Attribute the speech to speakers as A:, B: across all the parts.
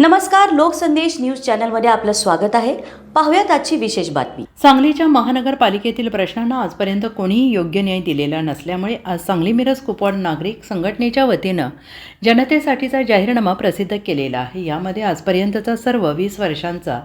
A: नमस्कार लोकसंदेश न्यूज चॅनलमध्ये आपलं स्वागत आहे. पाहुयात आजची विशेष बातमी.
B: सांगलीच्या महानगरपालिकेतील प्रश्नांना आजपर्यंत कोणीही योग्य न्याय दिलेला नसल्यामुळे आज सांगली मिरज कुपवाड नागरिक संघटनेच्या वतीनं जनतेसाठीचा जाहीरनामा प्रसिद्ध केलेला आहे. यामध्ये आजपर्यंतचा सर्व वीस वर्षांचा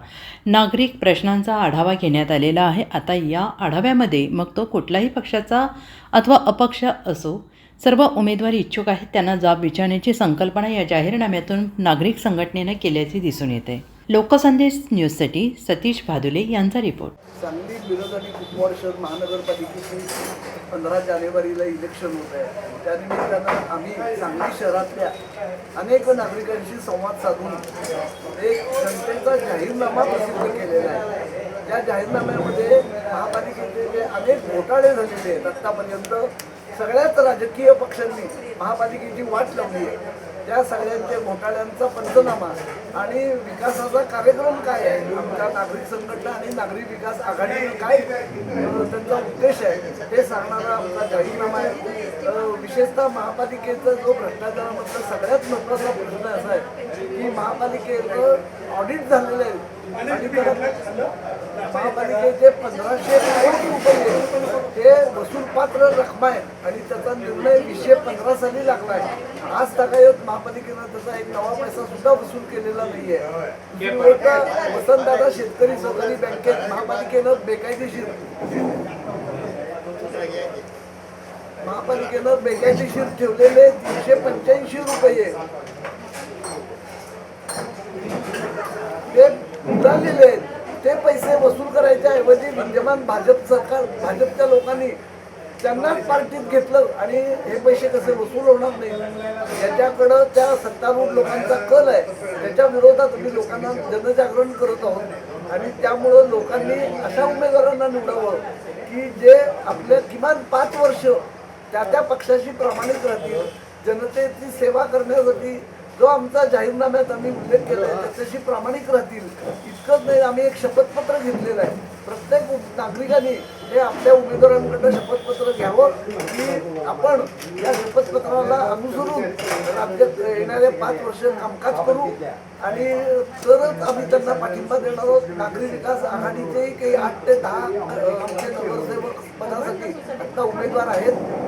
B: नागरिक प्रश्नांचा आढावा घेण्यात आलेला आहे. आता या आढाव्यामध्ये मग तो कुठलाही पक्षाचा अथवा अपक्ष असो सर्व उमेदवार इच्छुक आहेत त्यांना जाब विचारण्याची संकल्पना या जाहीरनाम्यातून नागरिक संघटनेनं केल्याचे दिसून येते. लोकसंदेश न्यूजसाठी सतीश भादुले यांचा रिपोर्ट.
C: सांगली मिरज आणि कुपवाड शहर महानगरपालिकेची पंधरा जानेवारीला इलेक्शन होत आहे. त्यानिमित्तानं आम्ही सांगली शहरातल्या अनेक नागरिकांशी संवाद साधून एक जनतेचा जाहीरनामा प्रसिद्ध केलेला आहे. त्या जाहीरनाम्यामध्ये महापालिकेचे जे अनेक घोटाळे झालेले आहेत आत्तापर्यंत सगळ्याच राजकीय पक्षांनी महापालिकेची वाट लावली आहे. त्या सगळ्यांच्या घोटाळ्यांचा पंचनामा आणि विकासाचा कार्यक्रम काय आहे? आमच्या नागरिक संघटना आणि नागरी विकास आघाडी काय त्यांचा उद्देश आहे? हे सांगणारा आमचा जाहीरनामा आहे. विशेषतः महापालिकेचा जो भ्रष्टाचारामधला सगळ्यात महत्त्वाचा प्रश्न असा आहे की महापालिकेचं ऑडिट झालेलं आहे. आणि महापालिकेचे पंधराशे कोटी रुपये हे वसूलपात्र रक्कम आहे आणि त्याचा निर्णय वीसशे पंधरा साली लागला आहे. आज तागायत महापालिकेनं त्याचा एक नवा पैसा सुद्धा वसूल केलेला नाहीये. दुसरी गोष्ट वसंतदादा शेतकरी सहकारी बँकेत महापालिकेनं बेकायदेशीर महापालिकेनं बेकायदेशीर ठेवलेले तीनशे पंच्याऐंशी रुपये. ते उडालेले आहेत ते पैसे वसूल करायच्या ऐवजी विद्यमान भाजप सरकार भाजपच्या लोकांनी त्यांनाच पार्टीत घेतलं आणि हे पैसे कसे वसूल होणार नाही याच्याकडं त्या सत्तारूढ लोकांचा कल आहे. त्याच्या विरोधात आम्ही लोकांना जनजागरण करत आहोत. आणि त्यामुळं लोकांनी अशा उमेदवारांना निवडावं की जे आपल्या किमान पाच वर्ष त्या त्या पक्षाशी प्रामाणिक राहतील. जनतेची सेवा करण्यासाठी जो आमचा जाहीरनाम्यात आम्ही उल्लेख केला आहे त्याच्याशी प्रामाणिक राहतील. इतकंच नाही आम्ही एक शपथपत्र घेतलेलं आहे. प्रत्येक नागरिकांनी हे आपल्या उमेदवारांकडनं शपथपत्र घ्यावं. की आपण या शपथपत्राला अनुसरून राज्यात येणारे पाच वर्ष कामकाज करू. आणि तरच आम्ही त्यांना पाठिंबा देणार आहोत. नागरी विकास आघाडीचेही काही आठ ते दहा आमचे नगरसेवक पदासाठी आता उमेदवार आहेत.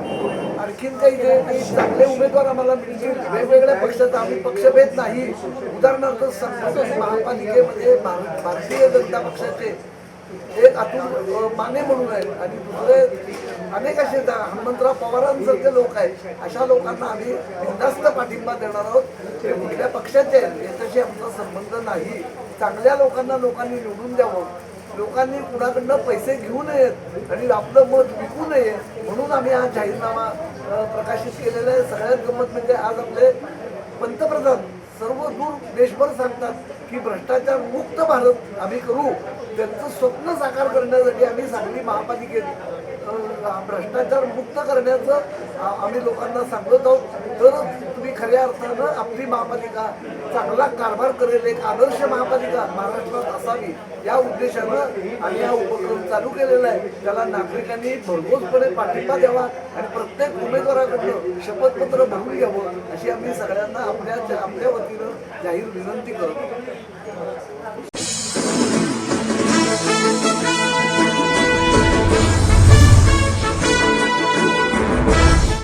C: आणखीन काही जे काही चांगले उमेदवार आम्हाला मिळतील वेगवेगळ्या पक्षाचा आम्ही पक्षभेद नाही. उदाहरणार्थ सांगतो महापालिकेमध्ये भारतीय जनता पक्षाचे एक अतुल माने म्हणून आहेत आणि दुसरे अनेक असे हनुमंतराव पवारांसारखे लोक आहेत. अशा लोकांना आम्ही बिनधास्त पाठिंबा देणार आहोत. ते कुठल्या पक्षाचे आहेत याच्याशी आमचा संबंध नाही. चांगल्या लोकांना लोकांनी निवडून द्यावं. लोकांनी कुणाकडनं पैसे घेऊ नयेत आणि आपलं मत विकू नये म्हणून आम्ही हा जाहीरनामा प्रकाशित केलेलं आहे. सगळ्यात गंमत म्हणजे आज आपले पंतप्रधान सर्व दूर देशभर सांगतात की भ्रष्टाचार मुक्त भारत आम्ही करू. त्यांचं स्वप्न साकार करण्यासाठी आम्ही सांगली महापालिकेत भ्रष्टाचार मुक्त करण्याचं आम्ही लोकांना सांगत आहोत. तर तुम्ही खऱ्या अर्थानं आपली महापालिका चांगला कारभार करेल. एक आदर्श महापालिका महाराष्ट्रात असावी. या उद्देशानं आम्ही हा उपक्रम चालू केलेला आहे. त्याला नागरिकांनी भरघोसपणे पाठिंबा द्यावा आणि प्रत्येक शपथपत्र भरून घ्यावं अशी आम्ही सगळ्यांना आपल्या आपल्या वतीनं जाहीर विनंती करतो.